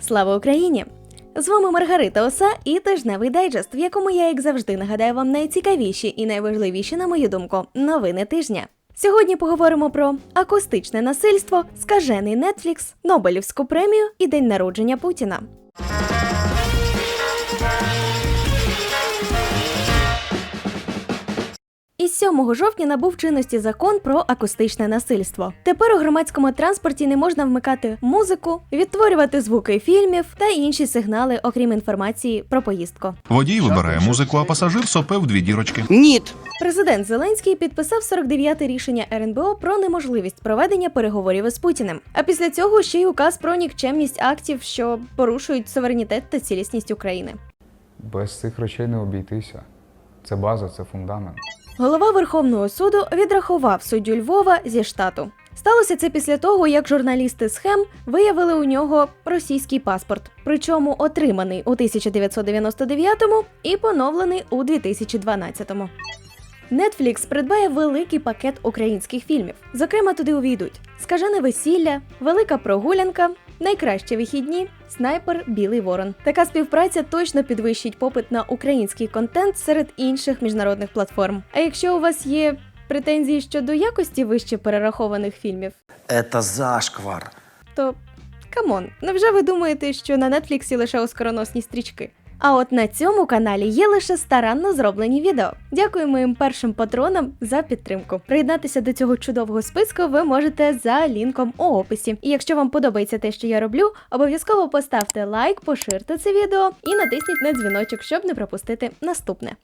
Слава Україні! З вами Маргарита Оса і тижневий дайджест, в якому я, як завжди, нагадаю вам найцікавіші і найважливіші, на мою думку, новини тижня. Сьогодні поговоримо про акустичне насильство, скажений Нетфлікс, Нобелівську премію і день народження Путіна. Із 7 жовтня набув чинності закон про акустичне насильство. Тепер у громадському транспорті не можна вмикати музику, відтворювати звуки фільмів та інші сигнали, окрім інформації про поїздку. Водій вибирає музику, а пасажир сопе в дві дірочки. Ніт. Президент Зеленський підписав 49-те рішення РНБО про неможливість проведення переговорів із Путіним. А після цього ще й указ про нікчемність актів, що порушують суверенітет та цілісність України. Без цих речей не обійтися. Це база, це фундамент. Голова Верховного суду відрахував суддю Львова зі штату. Сталося це після того, як журналісти схем виявили у нього російський паспорт, причому отриманий у 1999-му і поновлений у 2012-му. Netflix придбає великий пакет українських фільмів. Зокрема, туди увійдуть Скажене весілля, Велика прогулянка, Найкращі вихідні, снайпер Білий Ворон. Така співпраця точно підвищить попит на український контент серед інших міжнародних платформ. А якщо у вас є претензії щодо якості вище перерахованих фільмів, Это зашквар. то камон, невже ви думаєте, що на Нетфліксі лише оскароносні стрічки? А от на цьому каналі є лише старанно зроблені відео. Дякую моїм першим патронам за підтримку. Приєднатися до цього чудового списку ви можете за лінком у описі. І якщо вам подобається те, що я роблю, обов'язково поставте лайк, поширте це відео і натисніть на дзвіночок, щоб не пропустити наступне.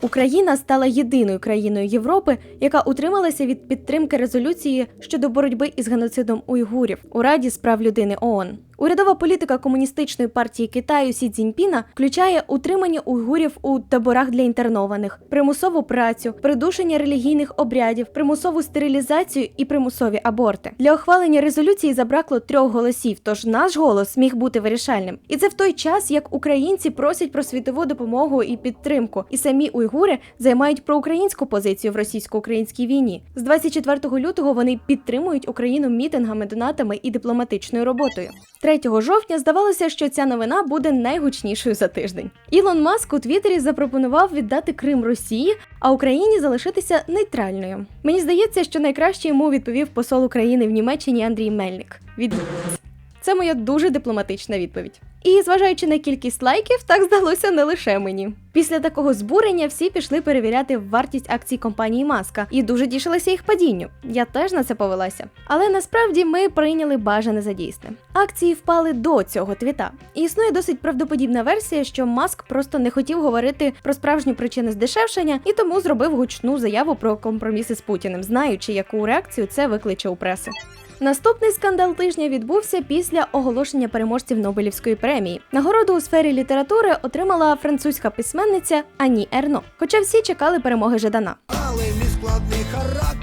Україна стала єдиною країною Європи, яка утрималася від підтримки резолюції щодо боротьби із геноцидом уйгурів у Раді з прав людини ООН. Урядова політика комуністичної партії Китаю Сі Цзіньпіна включає утримання уйгурів у таборах для інтернованих, примусову працю, придушення релігійних обрядів, примусову стерилізацію і примусові аборти. Для ухвалення резолюції забракло трьох голосів, тож наш голос міг бути вирішальним. І це в той час, як українці просять про світову допомогу і підтримку, і самі уйгури займають проукраїнську позицію в російсько-українській війні. З 24 лютого вони підтримують Україну мітингами, донатами і дипломатичною роботою. 3 жовтня здавалося, що ця новина буде найгучнішою за тиждень. Ілон Маск у Твіттері запропонував віддати Крим Росії, а Україні залишитися нейтральною. Мені здається, що найкраще йому відповів посол України в Німеччині Андрій Мельник. Від це моя дуже дипломатична відповідь. І зважаючи на кількість лайків, так здалося не лише мені. Після такого збурення всі пішли перевіряти вартість акцій компанії Маска і дуже тішилися їх падінню. Я теж на це повелася. Але насправді ми прийняли бажане за дійсне. Акції впали до цього твіта. І існує досить правдоподібна версія, що Маск просто не хотів говорити про справжні причини здешевшення і тому зробив гучну заяву про компроміси з Путіним, знаючи, яку реакцію це викличе у преси. Наступний скандал тижня відбувся після оголошення переможців Нобелівської премії. Нагороду у сфері літератури отримала французька письменниця Ані Ерно. Хоча всі чекали перемоги Жадана. Але мій складний характер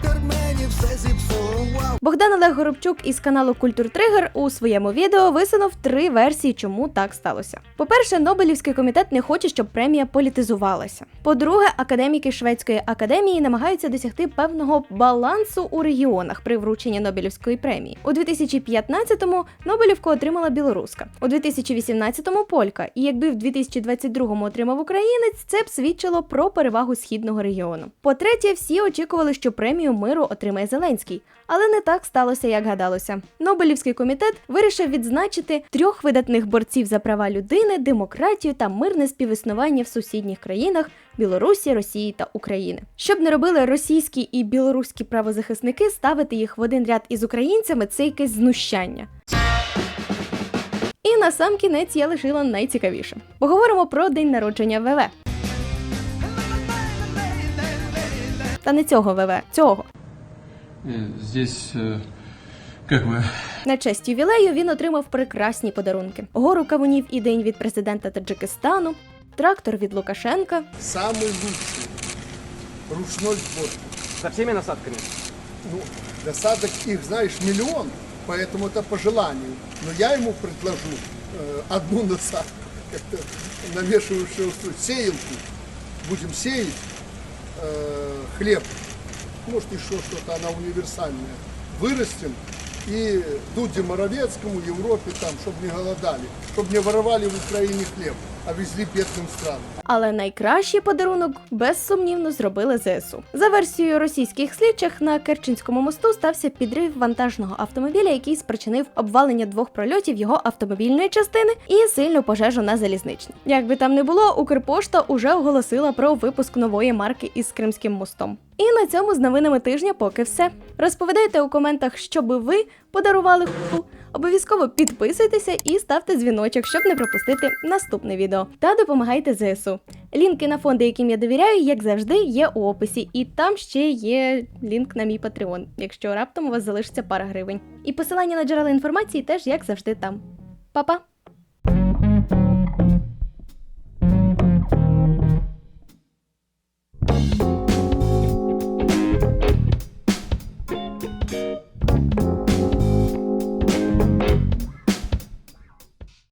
Богдан Олег Горобчук із каналу Культур Тригер у своєму відео висунув три версії, чому так сталося. По-перше, Нобелівський комітет не хоче, щоб премія політизувалася. По-друге, академіки Шведської академії намагаються досягти певного балансу у регіонах при врученні Нобелівської премії. У 2015-му Нобелівку отримала білоруска, у 2018-му полька. І якби в 2022-му отримав українець, це б свідчило про перевагу східного регіону. По-третє, всі очікували, що премію миру отримає Зеленський. Але не так сталося, як гадалося. Нобелівський комітет вирішив відзначити трьох видатних борців за права людини, демократію та мирне співіснування в сусідніх країнах Білорусі, Росії та України. Щоб не робили російські і білоруські правозахисники, ставити їх в один ряд із українцями це якесь знущання. І на сам кінець я лишила найцікавіше. Поговоримо про день народження ВВ. Та не цього ВВ, цього. Э, Здесь, э, как бы, На честь ювілею він отримав прекрасні подарунки: гору кавунів і день від президента Таджикистану, трактор від Лукашенка, Самый лучший ручной сбор. Со всеми насадками? Ну, досадок их, знаешь, миллион, поэтому это по желанию. Но я ему предложу э, одну насадку, как-то намешивающее устройство, сеялку. Будем сеять э, хлеб, может еще что-то, она универсальная. Вырастим и Дуде Моровецкому, Европе, там, чтобы не голодали, чтобы не воровали в Украине хлеб, а везли бедным странам. Але найкращий подарунок безсумнівно зробили ЗСУ. За версією російських слідчих на Керченському мосту стався підрив вантажного автомобіля, який спричинив обвалення двох прольотів його автомобільної частини і сильну пожежу на залізничній. Як би там не було, Укрпошта уже оголосила про випуск нової марки із Кримським мостом. І на цьому з новинами тижня поки все. Розповідайте у коментах, що би ви подарували. Обов'язково підписуйтеся і ставте дзвіночок, щоб не пропустити наступне відео. Та допомагайте ЗСУ. Лінки на фонди, яким я довіряю, як завжди, є у описі, і там ще є лінк на мій Patreon, якщо раптом у вас залишиться пара гривень. І посилання на джерела інформації теж як завжди там. Па-па!